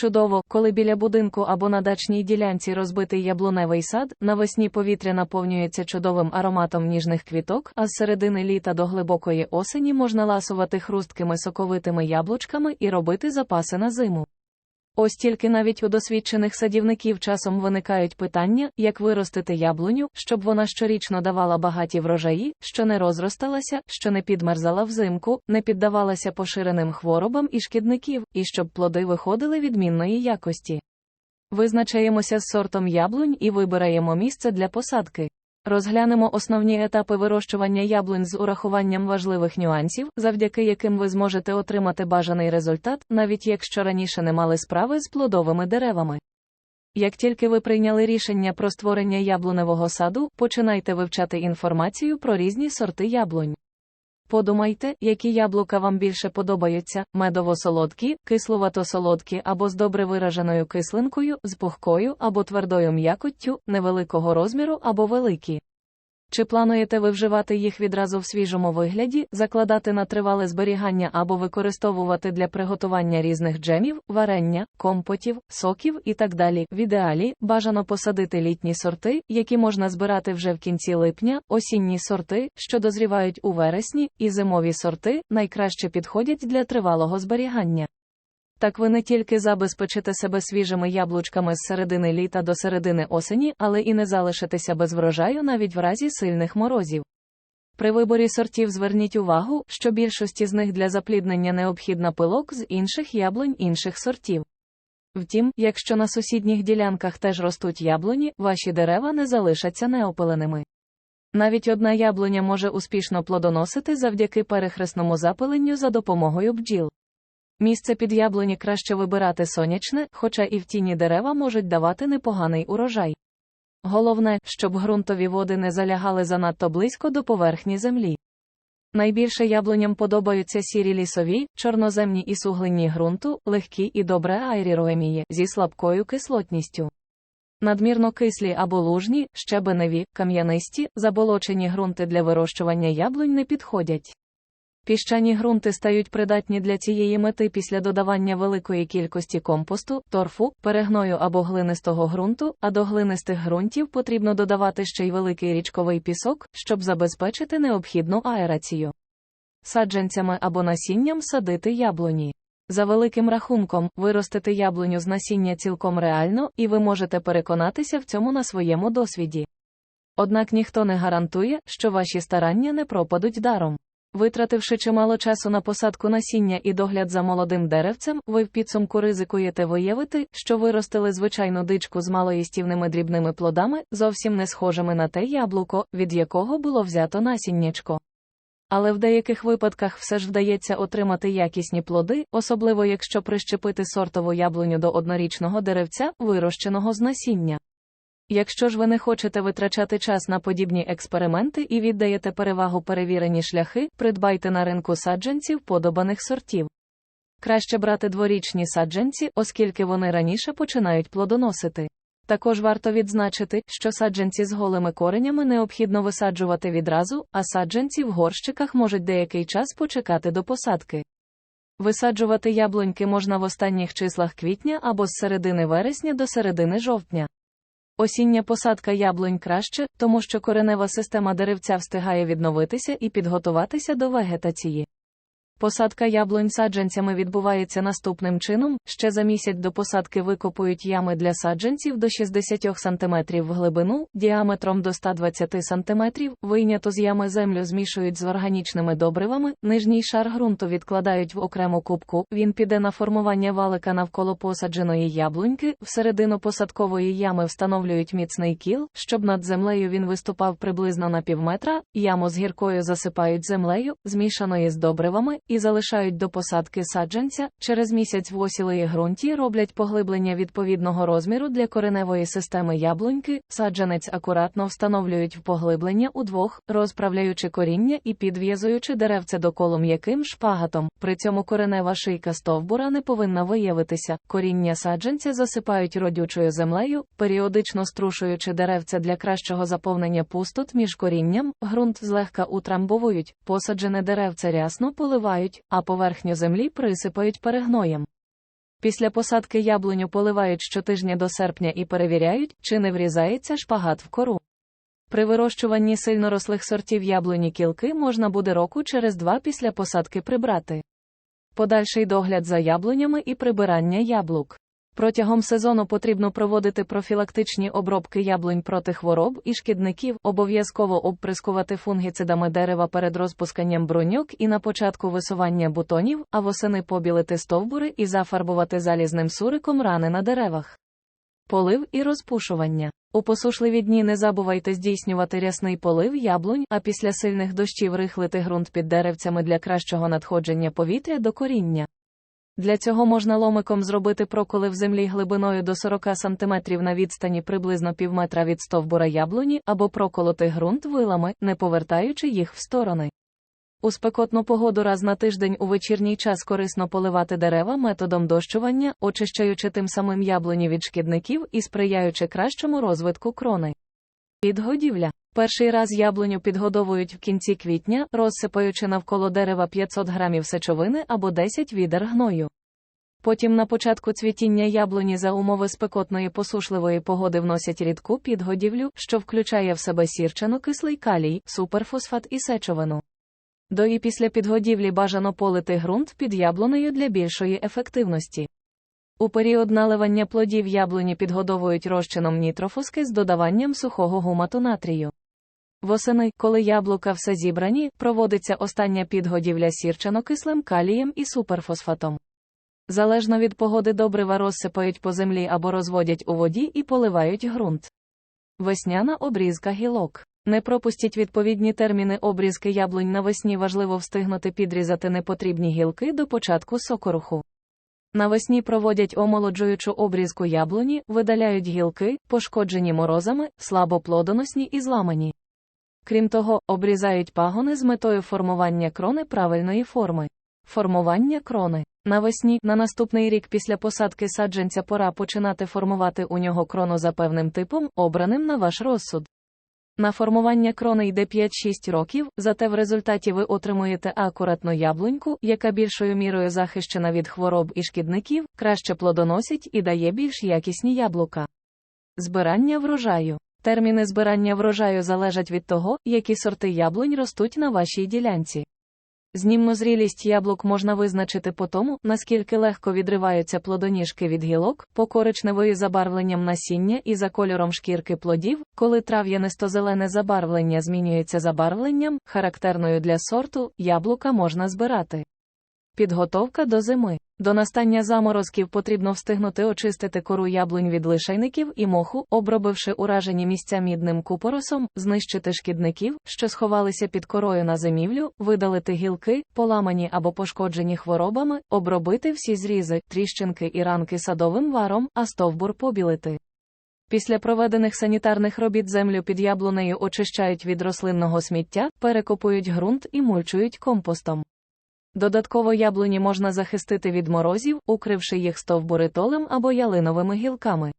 Чудово, коли біля будинку або на дачній ділянці розбитий яблуневий сад, навесні повітря наповнюється чудовим ароматом ніжних квіток, а з середини літа до глибокої осені можна ласувати хрусткими соковитими яблучками і робити запаси на зиму. Ось тільки навіть у досвідчених садівників часом виникають питання, як виростити яблуню, щоб вона щорічно давала багаті врожаї, що не розросталася, що не підмерзала взимку, не піддавалася поширеним хворобам і шкідників, і щоб плоди виходили відмінної якості. Визначаємося з сортом яблунь і вибираємо місце для посадки. Розглянемо основні етапи вирощування яблунь з урахуванням важливих нюансів, завдяки яким ви зможете отримати бажаний результат, навіть якщо раніше не мали справи з плодовими деревами. Як тільки ви прийняли рішення про створення яблуневого саду, починайте вивчати інформацію про різні сорти яблунь. Подумайте, які яблука вам більше подобаються: медово-солодкі, кисловато-солодкі або з добре вираженою кислинкою, з пухкою або твердою м'якоттю, невеликого розміру або великі. Чи плануєте ви вживати їх відразу в свіжому вигляді, закладати на тривале зберігання або використовувати для приготування різних джемів, варення, компотів, соків і так далі? В ідеалі бажано посадити літні сорти, які можна збирати вже в кінці липня, осінні сорти, що дозрівають у вересні, і зимові сорти найкраще підходять для тривалого зберігання. Так ви не тільки забезпечите себе свіжими яблучками з середини літа до середини осені, але і не залишитеся без врожаю навіть в разі сильних морозів. При виборі сортів зверніть увагу, що більшості з них для запліднення необхідна пилок з інших яблунь інших сортів. Втім, якщо на сусідніх ділянках теж ростуть яблуні, ваші дерева не залишаться неопиленими. Навіть одна яблуня може успішно плодоносити завдяки перехресному запиленню за допомогою бджіл. Місце під яблуні краще вибирати сонячне, хоча і в тіні дерева можуть давати непоганий урожай. Головне, щоб ґрунтові води не залягали занадто близько до поверхні землі. Найбільше яблуням подобаються сірі лісові, чорноземні і суглинні ґрунту, легкі і добре аеріруемії зі слабкою кислотністю. Надмірно кислі або лужні, щебеневі, кам'янисті, заболочені ґрунти для вирощування яблунь не підходять. Піщані ґрунти стають придатні для цієї мети після додавання великої кількості компосту, торфу, перегною або глинистого ґрунту, а до глинистих ґрунтів потрібно додавати ще й великий річковий пісок, щоб забезпечити необхідну аерацію. Саджанцями або насінням садити яблуні. За великим рахунком, виростити яблуню з насіння цілком реально, і ви можете переконатися в цьому на своєму досвіді. Однак ніхто не гарантує, що ваші старання не пропадуть даром. Витративши чимало часу на посадку насіння і догляд за молодим деревцем, ви в підсумку ризикуєте виявити, що виростили звичайну дичку з малоїстівними дрібними плодами, зовсім не схожими на те яблуко, від якого було взято насіннячко. Але в деяких випадках все ж вдається отримати якісні плоди, особливо якщо прищепити сортову яблуню до однорічного деревця, вирощеного з насіння. Якщо ж ви не хочете витрачати час на подібні експерименти і віддаєте перевагу перевірені шляхи, придбайте на ринку саджанців подобаних сортів. Краще брати дворічні саджанці, оскільки вони раніше починають плодоносити. Також варто відзначити, що саджанці з голими коренями необхідно висаджувати відразу, а саджанці в горщиках можуть деякий час почекати до посадки. Висаджувати яблуньки можна в останніх числах квітня або з середини вересня до середини жовтня. Осіння посадка яблунь краще, тому що коренева система деревця встигає відновитися і підготуватися до вегетації. Посадка яблунь саджанцями відбувається наступним чином: ще за місяць до посадки викопують ями для саджанців до 60 см в глибину, діаметром до 120 см, вийнято з ями землю змішують з органічними добривами, нижній шар ґрунту відкладають в окрему кубку, він піде на формування валика навколо посадженої яблуньки, всередину посадкової ями встановлюють міцний кіл, щоб над землею він виступав приблизно на півметра, яму з гіркою засипають землею, змішаною з добривами, і залишають до посадки саджанця, через місяць в осілої ґрунті роблять поглиблення відповідного розміру для кореневої системи яблуньки, саджанець акуратно встановлюють в поглиблення удвох, розправляючи коріння і підв'язуючи деревце доколу м'яким шпагатом. При цьому коренева шийка стовбура не повинна виявитися. Коріння саджанця засипають родючою землею, періодично струшуючи деревце для кращого заповнення пустот між корінням, ґрунт злегка утрамбовують, посаджене деревце рясно поливають, а поверхню землі присипають перегноєм. Після посадки яблуню поливають щотижня до серпня і перевіряють, чи не врізається шпагат в кору. При вирощуванні сильно рослих сортів яблуні кілки можна буде року через два після посадки прибрати. Подальший догляд за яблунями і прибирання яблук. Протягом сезону потрібно проводити профілактичні обробки яблунь проти хвороб і шкідників, обов'язково обприскувати фунгіцидами дерева перед розпусканням бруньок і на початку висування бутонів, а восени побілити стовбури і зафарбувати залізним суриком рани на деревах. Полив і розпушування. У посушливі дні не забувайте здійснювати рясний полив яблунь, а після сильних дощів рихлити ґрунт під деревцями для кращого надходження повітря до коріння. Для цього можна ломиком зробити проколи в землі глибиною до 40 см на відстані приблизно півметра від стовбура яблуні або проколоти ґрунт вилами, не повертаючи їх в сторони. У спекотну погоду раз на тиждень у вечірній час корисно поливати дерева методом дощування, очищаючи тим самим яблуні від шкідників і сприяючи кращому розвитку крони. Підгодівля. Перший раз яблуню підгодовують в кінці квітня, розсипаючи навколо дерева 500 грамів сечовини або 10 відер гною. Потім на початку цвітіння яблуні за умови спекотної посушливої погоди вносять рідку підгодівлю, що включає в себе сірчано-кислий калій, суперфосфат і сечовину. До і після підгодівлі бажано полити ґрунт під яблунею для більшої ефективності. У період наливання плодів яблуні підгодовують розчином нітрофоски з додаванням сухого гумату натрію. Восени, коли яблука все зібрані, проводиться остання підгодівля сірчано-кислим калієм і суперфосфатом. Залежно від погоди добрива розсипають по землі або розводять у воді і поливають ґрунт. Весняна обрізка гілок. Не пропустіть відповідні терміни обрізки яблунь навесні важливо встигнути підрізати непотрібні гілки до початку сокоруху. Навесні проводять омолоджуючу обрізку яблуні, видаляють гілки, пошкоджені морозами, слабоплодоносні і зламані. Крім того, обрізають пагони з метою формування крони правильної форми. Формування крони. Навесні, на наступний рік після посадки саджанця пора починати формувати у нього крону за певним типом, обраним на ваш розсуд. На формування крони йде 5-6 років, зате в результаті ви отримуєте акуратну яблуньку, яка більшою мірою захищена від хвороб і шкідників, краще плодоносить і дає більш якісні яблука. Збирання врожаю. Терміни збирання врожаю залежать від того, які сорти яблунь ростуть на вашій ділянці. Знімну зрілість яблук можна визначити по тому, наскільки легко відриваються плодоніжки від гілок, по коричневої забарвленням насіння і за кольором шкірки плодів, коли трав'янисто-зелене забарвлення змінюється забарвленням, характерною для сорту, яблука можна збирати. Підготовка до зими. До настання заморозків потрібно встигнути очистити кору яблунь від лишайників і моху, обробивши уражені місця мідним купоросом, знищити шкідників, що сховалися під корою на зимівлю, видалити гілки, поламані або пошкоджені хворобами, обробити всі зрізи, тріщинки і ранки садовим варом, а стовбур побілити. Після проведених санітарних робіт землю під яблунею очищають від рослинного сміття, перекопують ґрунт і мульчують компостом. Додатково яблуні можна захистити від морозів, укривши їх стовбуритолем або ялиновими гілками.